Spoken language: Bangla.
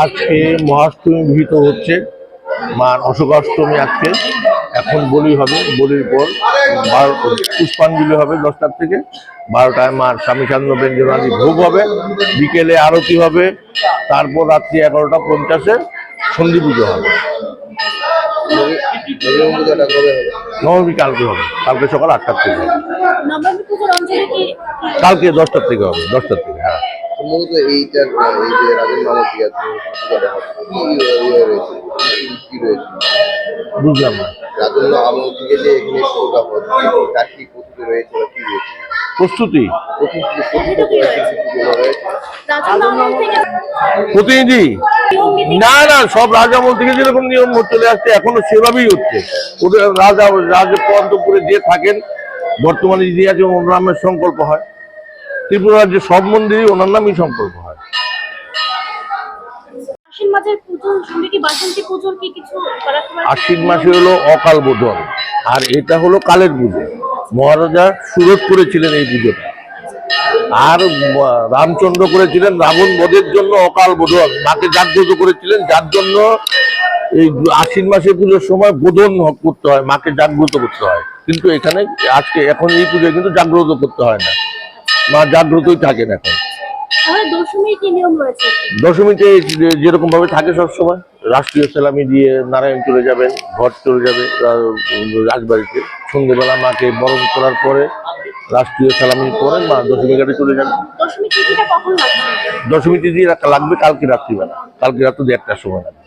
আজকে মহাষ্টমী বিহিত হচ্ছে। মার অশোকাষ্টমী আজকে। এখন বলি হবে বলির পর বারো পুষ্পাঞ্জলি হবে দশটার থেকে। বারোটায় মার স্বামী চান্দ ব্যঞ্জনাদি ভোগ হবে। বিকেলে আরতি হবে। তারপর রাত্রি এগারোটা পঞ্চাশে সন্ধি পুজো হবে। নবমী কালকে হবে। কালকে সকাল আটটার থেকে হবে। কালকে দশটার থেকে হবে দশটার থেকে হ্যাঁ। মূলত এইটার এই যে রাজেন কি ইয়ে রয়েছে কি- কি রয়েছে? বুঝলাম না। রাজন্য আমল থেকে যে এখানে পুজোটা হচ্ছে তার কি প্রস্তুতি রয়েছে বা কি রয়েছে? প্রতিনিধি? না না সব রাজামল থেকে যেরকম নিয়ম চলে আসছে এখনও সেভাবেই হচ্ছে। ওদের রাজা রাজপন্তপুরে যে থাকেন বর্তমানে যিনি আছে ওনার সংকল্প হয়। ত্রিপুরার যে সব মন্দিরই ওনার নামই সংকল্প হয়। আশ্বিন মাসে হলো অকাল বোধন আর এটা হলো কালের পুজো। মহারাজা সুরত করেছিলেন এই পুজোটা। আর রামচন্দ্র করেছিলেন রাবণ বধের জন্য অকাল বোধন মাকে জাগ্রত করেছিলেন যার জন্য এই আশ্বিন মাসে পুজোর সময় বোধন করতে হয় মাকে জাগ্রত করতে হয়। কিন্তু এখানে আজকে এখন এই পুজোয় কিন্তু জাগ্রত করতে হয় না। মা জাগ্রতই থাকেন এখন। দশমীতে যেরকম ভাবে থাকে সবসময় রাষ্ট্রীয় সালামি দিয়ে নারায়ণ চলে যাবেন ঘর চলে যাবে রাজবাড়িতে। সন্ধ্যেবেলা মাকে বরণ করার পরে রাষ্ট্রীয় সালামির পরে মা দশমী ঘাটে চলে যাবে দশমী তিথিটা কখন তিথি লাগবে কালকে রাত্রিবেলা। কালকে রাত্রি দেড়টার সময় লাগবে।